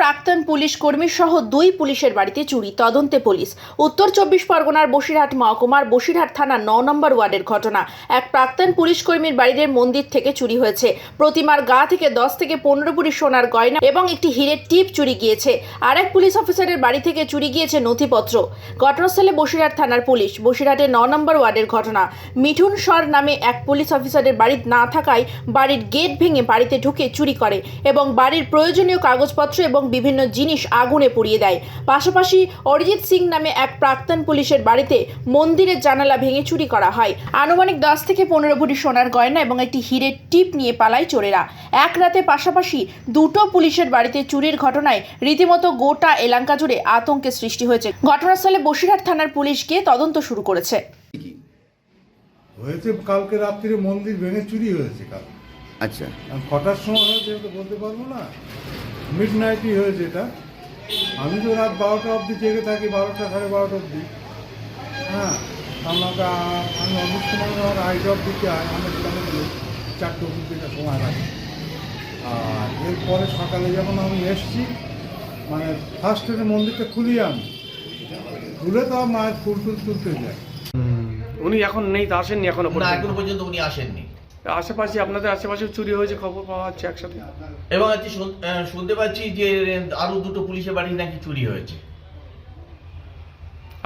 প্রাক্তন পুলিশ কর্মী সহ দুই পুলিশের বাড়িতে চুরি, তদন্তে পুলিশ। উত্তর চব্বিশ পরগনার বসিরহাট মহকুমার বসিরহাট থানা ন নম্বর ওয়ার্ডের ঘটনা। এক প্রাক্তন পুলিশ কর্মীর বাড়ির মন্দির থেকে চুরি হয়েছে। প্রতিমার গা থেকে দশ থেকে পনেরো বুড়ি সোনার গয়না এবং একটি হীরের টিপ চুরি গিয়েছে। আর এক পুলিশ অফিসারের বাড়ি থেকে চুরি গিয়েছে নথিপত্র। ঘটনাস্থলে বসিরহাট থানার পুলিশ। বসিরহাটের ন নম্বর ওয়ার্ডের ঘটনা। মিঠুন সর নামে এক পুলিশ অফিসারের বাড়ি না থাকায় বাড়ির গেট ভেঙে বাড়িতে ঢুকে চুরি করে এবং বাড়ির প্রয়োজনীয় কাগজপত্র এবং বিভিন্ন জিনিস আগুনে পুড়িয়ে দেয়। পাশাপাশি অরিজিৎ সিং নামে এক প্রাক্তন পুলিশের বাড়িতে মন্দিরের জানালা ভেঙে চুরি করা হয়। আনুমানিক দশ থেকে পনেরো ভরি সোনার গয়না এবং একটি হীরের টিপ নিয়ে পালায় চোরেরা। এক রাতে পাশাপাশি দুটো পুলিশের বাড়িতে চুরির ঘটনায় রীতিমতো গোটা এলাকা জুড়ে আতঙ্কের সৃষ্টি হয়েছে। ঘটনাস্থলে বসিরহাট থানার পুলিশ গিয়ে তদন্ত শুরু করেছে। হয়েছে কালকে রাত্রিরে মন্দির ভেঙে চুরি হয়েছে কাল। আচ্ছা। কটার সময় হয়েছে বলতে পারব না। মিড নাইটই হয়েছে এটা। আমি তো রাত বারোটা অবধি জেগে থাকি বারোটা সাড়ে বারোটা অবধি। হ্যাঁ আমাকে আমি অফিস সময় আমার আই জব দিতে হয়? আমার দোকানে গেলে চারটে অবধি থেকে সময় লাগে আর এরপরে সকালে যখন আমি এসছি মানে ফার্স্ট এর মন্দিরটা খুলি আমি খুলে তো মায়ের ফুল টুল তুলতে যায়। উনি এখন নেই তা আসেননি এখনও পর্যন্ত? এখনও পর্যন্ত উনি আসেননি। আশেপাশে আপনাদের আশেপাশে চুরি হয়েছে খবর পাওয়া যাচ্ছে একসাথে? এবং আজকে শুনতে পাচ্ছি যে আরও দুটো পুলিশের বাড়ি নাকি চুরি হয়েছে।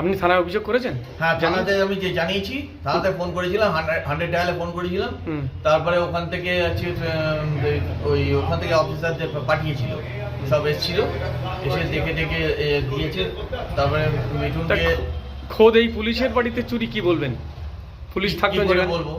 আপনি থানায় অভিযোগ করেছেন? হ্যাঁ থানাতে আমি যে জানিয়েছি থানাতে ফোন করেছিলাম হান্ড্রেড ডায়ালে ফোন করেছিলাম। তারপরে ওখান থেকে ওই ওখান থেকে অফিসারদের পাঠিয়েছিল সব এসেছিল। এসে দেখে দেখে দিয়েছে। তারপরে মিঠুনকে খোদ এই পুলিশের বাড়িতে চুরি কি বলবেন? পুলিশ থাকবে বলব?